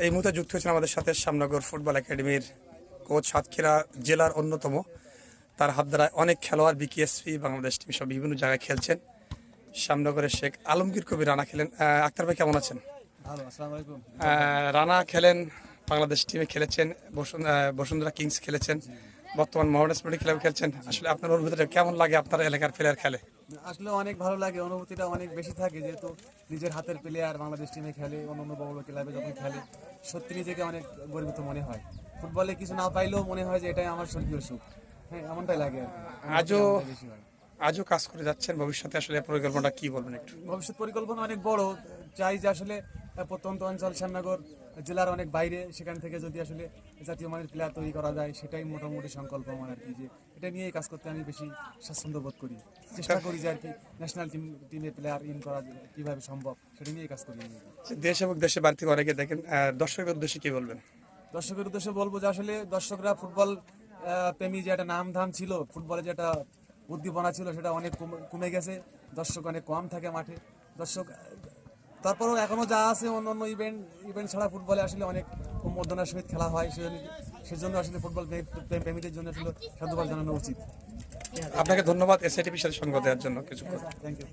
এই মুহূর্তে যুক্ত হয়েছেন আমাদের সাথে শ্যামনগর ফুটবল একাডেমির কোচ সাতক্ষীরা জেলার অন্যতম। তার হাত দ্বারা অনেক খেলোয়াড় বিকেএসপি বাংলাদেশ টিম সব বিভিন্ন জায়গায় খেলছেন। শ্যামনগরের শেখ আলমগীর কবি রানা খেলেন। আহ, আক্তার ভাই কেমন আছেন? রানা খেলেন বাংলাদেশ টিমে খেলেছেন বসুন- বসুন্ধরা কিংস খেলেছেন বর্তমান মহারাজ স্পোর্টিং ক্লাবে খেলছেন। আসলে আপনার অনুভূতিটা কেমন লাগে আপনার এলাকার প্লেয়ার খেলে? আসলে অনেক ভালো লাগে অনুভূতিটা অনেক বেশি থাকে যেহেতু নিজের হাতের প্লেয়ার বাংলাদেশ টিমে খেলে অন্য অন্য বড় ক্লাবে যখন খেলে সত্যি নিজেকে অনেক গর্বিত মনে হয়। ফুটবলে কিছু না পাইলেও মনে হয় যে এটাই আমার স্বর্গীয় সুখ। হ্যাঁ এমনটাই লাগে আর আজও হয়। আজও কাজ করে যাচ্ছেন ভবিষ্যতে আসলে পরিকল্পনাটা কি বলবেন একটু? ভবিষ্যৎ পরিকল্পনা অনেক বড়। চাই যে আসলে প্রত্যন্ত অঞ্চল শ্যামনগর জেলার অনেক বাইরে সেখান থেকে যদি আসলে জাতীয় মানের প্লেয়ার তৈরি করা যায় সেটাই মোটামুটি সংকল্প আমার আর কি যে এটা নিয়েই কাজ করতে আমি বেশি স্বাচ্ছন্দ্য বোধ করি। চেষ্টা করি যে আর কি ন্যাশনাল টিম টিমের প্লেয়ার ইন করা কীভাবে সম্ভব সেটা নিয়েই কাজ করি। দেশ এবং দেশের বাড়ি থেকে অনেকে দেখেন দর্শকের উদ্দেশ্যে কী বলবেন? দর্শকের উদ্দেশ্যে বলব যে আসলে দর্শকরা ফুটবল প্রেমী যে একটা নাম ধাম ছিল ফুটবলে যে একটা উদ্দীপনা ছিল সেটা অনেক কম- কমে গেছে। দর্শক অনেক কম থাকে মাঠে। দর্শক তারপরেও এখনও যা আছে অন্য অন্য ইভেন্ট ইভেন্ট ছাড়া ফুটবলে আসলে অনেক মর্যাদার সহিত খেলা হয় সেজন্য সেজন্য আসলে ফুটবল প্রেমী- প্রেমীদের জন্য আসলে সাধুবাদ জানানো উচিত। আপনাকে ধন্যবাদ এসআইটিভির সাথে সঙ্গ দেওয়ার জন্য কিছু। Thank you